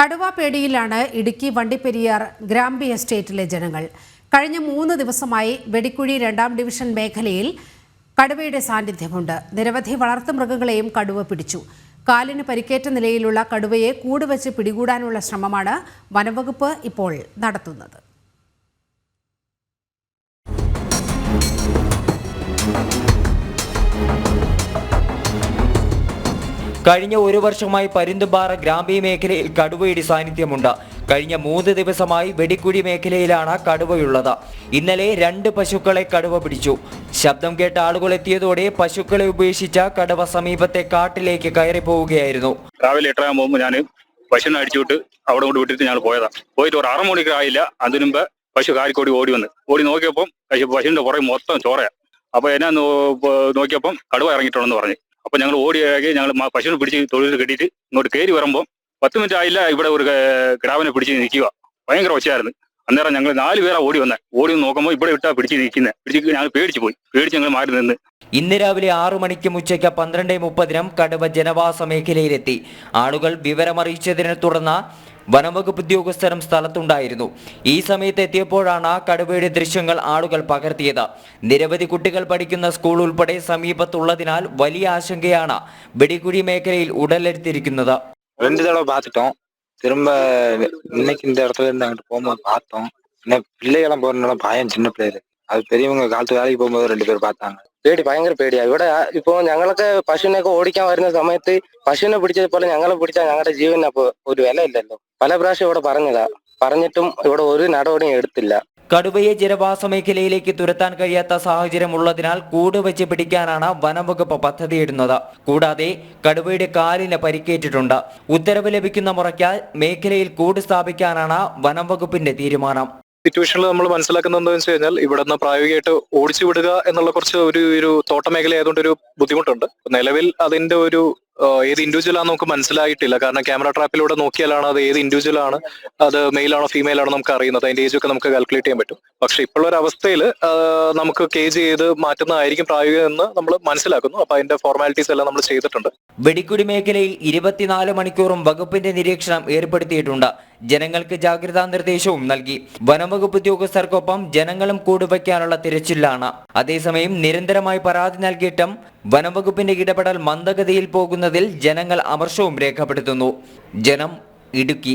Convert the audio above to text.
കടുവ പേടിയിലാണ് ഇടുക്കി വണ്ടിപ്പെരിയാർ ഗ്രാമ്പി എസ്റ്റേറ്റിലെ ജനങ്ങൾ. കഴിഞ്ഞ മൂന്ന് ദിവസമായി വെടിക്കുഴി രണ്ടാം ഡിവിഷൻ മേഖലയിൽ കടുവയുടെ സാന്നിധ്യമുണ്ട്. നിരവധി വളർത്തുമൃഗങ്ങളെയും കടുവ പിടിച്ചു. കാലിന് പരിക്കേറ്റ നിലയിലുള്ള കടുവയെ കൂടുവച്ച് പിടികൂടാനുള്ള ശ്രമമാണ് വനംവകുപ്പ് ഇപ്പോൾ നടത്തുന്നത്. കഴിഞ്ഞ ഒരു വർഷമായി പരുന്തുംപാറ ഗ്രാമീ മേഖലയിൽ കടുവയുടെ സാന്നിധ്യമുണ്ട്. കഴിഞ്ഞ മൂന്ന് ദിവസമായി വെടിക്കുഴി മേഖലയിലാണ് കടുവയുള്ളത്. ഇന്നലെ രണ്ട് പശുക്കളെ കടുവ പിടിച്ചു. ശബ്ദം കേട്ട ആളുകൾ എത്തിയതോടെ പശുക്കളെ ഉപേക്ഷിച്ച കടുവ സമീപത്തെ കാട്ടിലേക്ക് കയറി പോവുകയായിരുന്നു. രാവിലെ എട്ടരാൻ പോകുമ്പോൾ ഞാൻ പശുവിനെ അടിച്ചുവിട്ട് അവിടെ കൊണ്ട് വിട്ടിട്ട് ഞങ്ങൾ പോയതാ. പോയിട്ട് ഒരു അരമണിക്കൂർ ആയില്ല. അതിനു മുമ്പ് പശു കാരിക്കോടി ഓടി വന്ന്. ഓടി നോക്കിയപ്പം പശു പശുവിന്റെ പുറകെ മൊത്തം ചോറയാ. അപ്പൊ എന്നാ നോക്കിയപ്പം കടുവ ഇറങ്ങിയിട്ടുണ്ടെന്ന് പറഞ്ഞു. അപ്പൊ ഞങ്ങൾ ഓടിയാകെ ഞങ്ങൾ പശുവിനെ പിടിച്ച് തൊഴിൽ കെട്ടിയിട്ട് ഇങ്ങോട്ട് കയറി വരുമ്പോൾ പത്ത് മിനിറ്റ് ആയില്ല ഇവിടെ ഒരു കിടാവിനെ പിടിച്ച് നിൽക്കുക. ഭയങ്കര ഒച്ചയായിരുന്നു. അന്നേരം ഞങ്ങൾ നാല് പേരാ ഓടി വന്നെ. ഓടി നോക്കുമ്പോൾ ഇവിടെ വിട്ടാ പിടിച്ച് നിൽക്കുന്നത് പിടിച്ച് ഞങ്ങൾ പേടിച്ചു പോയി. പേടിച്ച് ഞങ്ങൾ മാറി നിന്ന്. ഇന്ന് രാവിലെ ആറു മണിക്കും ഉച്ചയ്ക്ക് പന്ത്രണ്ട് മുപ്പതിനും കടുവ ജനവാസ മേഖലയിലെത്തി. ആളുകൾ വിവരമറിയിച്ചതിനെ തുടർന്ന് വനംവകുപ്പ് ഉദ്യോഗസ്ഥരും സ്ഥലത്തുണ്ടായിരുന്നു. ഈ സമയത്ത് എത്തിയപ്പോഴാണ് കടുവയുടെ ദൃശ്യങ്ങൾ ആളുകൾ പകർത്തിയത്. നിരവധി കുട്ടികൾ പഠിക്കുന്ന സ്കൂൾ ഉൾപ്പെടെ സമീപത്തുള്ളതിനാൽ വലിയ ആശങ്കയാണ് വെടിക്കുഴി മേഖലയിൽ ഉടലെടുത്തിരിക്കുന്നത്. ரெண்டு தடவை பார்த்துட்டோம் திரும்ப இன்னைக்கு இந்த இடத்துல இருந்து அங்கிட்டு போகும்போது பார்த்தோம் பிள்ளைகளாம் போறதுனால பயம் சின்ன பிள்ளைகள் அது பெரியவங்க காலத்து வேலைக்கு போகும்போது ரெண்டு பேர் பார்த்தாங்க പേടി ഭയങ്കര പേടിയാ. ഇവിടെ ഇപ്പോ ഞങ്ങളൊക്കെ പശുവിനെയൊക്കെ ഓടിക്കാൻ വരുന്ന സമയത്ത് പശുവിനെ പിടിച്ചത് പോലെ ഞങ്ങളെ പിടിച്ചാൽ ഞങ്ങളുടെ ജീവന് അപ്പൊ ഒരു വില ഇല്ലല്ലോ പല പ്രാവശ്യം ഇവിടെ പറഞ്ഞതാ. പറഞ്ഞിട്ടും ഇവിടെ ഒരു നടപടിയും എടുത്തില്ല. കടുവയെ ജനവാസ മേഖലയിലേക്ക് തുരത്താൻ കഴിയാത്ത സാഹചര്യം ഉള്ളതിനാൽ കൂട് വെച്ച് പിടിക്കാനാണ് വനംവകുപ്പ് പദ്ധതിയിടുന്നത്. കൂടാതെ കടുവയുടെ കാലിന് പരിക്കേറ്റിട്ടുണ്ട്. ഉത്തരവ് ലഭിക്കുന്ന മുറയ്ക്ക് മേഖലയിൽ കൂട് സ്ഥാപിക്കാനാണ് വനംവകുപ്പിന്റെ തീരുമാനം. സിറ്റുവേഷനിൽ നമ്മൾ മനസ്സിലാക്കുന്നത് എന്താണെന്ന് വെച്ച് കഴിഞ്ഞാൽ ഇവിടെ നിന്ന് പ്രായോഗികമായിട്ട് ഓടിച്ചു വിടുക എന്നുള്ള കുറച്ച് ഒരു ഒരു തോട്ട മേഖല ആയതുകൊണ്ട് ഒരു ബുദ്ധിമുട്ടുണ്ട്. നിലവിൽ അതിന്റെ ഒരു ഏത് ഇൻഡിവിജ്വൽ ആണെന്ന് നമുക്ക് മനസ്സിലായിട്ടില്ല. കാരണം ക്യാമറ ട്രാപ്പിലൂടെ നോക്കിയാലാണ് അത് ഏത് ഇൻഡിവിജ്വൽ ആണ് അത് മെയിൽ ആണോ ഫീമെയിൽ ആണോ നമുക്ക് അറിയുന്നത്. അതിന്റെ ഏജ് ഒക്കെ നമുക്ക് കാൽക്കുലേറ്റ് ചെയ്യാൻ പറ്റും. പക്ഷെ ഇപ്പോഴുള്ള ഒരു അവസ്ഥയിൽ നമുക്ക് കേജ് ചെയ്ത് മാറ്റുന്നതായിരിക്കും പ്രായോഗികം എന്ന് നമ്മൾ മനസ്സിലാക്കുന്നു. അപ്പൊ അതിന്റെ ഫോർമാലിറ്റീസ് എല്ലാം നമ്മൾ ചെയ്തിട്ടുണ്ട്. വെടിക്കുടി മേഖലയിൽ ഇരുപത്തിനാല് മണിക്കൂറും വകുപ്പിന്റെ നിരീക്ഷണം ഏർപ്പെടുത്തിയിട്ടുണ്ട്. ജനങ്ങൾക്ക് ജാഗ്രതാ നിർദ്ദേശവും നൽകി. വനംവകുപ്പ് ഉദ്യോഗസ്ഥർക്കൊപ്പം ജനങ്ങളും കൂടുവയ്ക്കാനുള്ള തിരച്ചിലാണ്. അതേസമയം നിരന്തരമായി പരാതി നൽകിയിട്ടും വനംവകുപ്പിന്റെ ഇടപെടൽ മന്ദഗതിയിൽ പോകുന്നതിൽ ജനങ്ങൾ അമർഷവും രേഖപ്പെടുത്തുന്നു. ജനം ഇടുക്കി.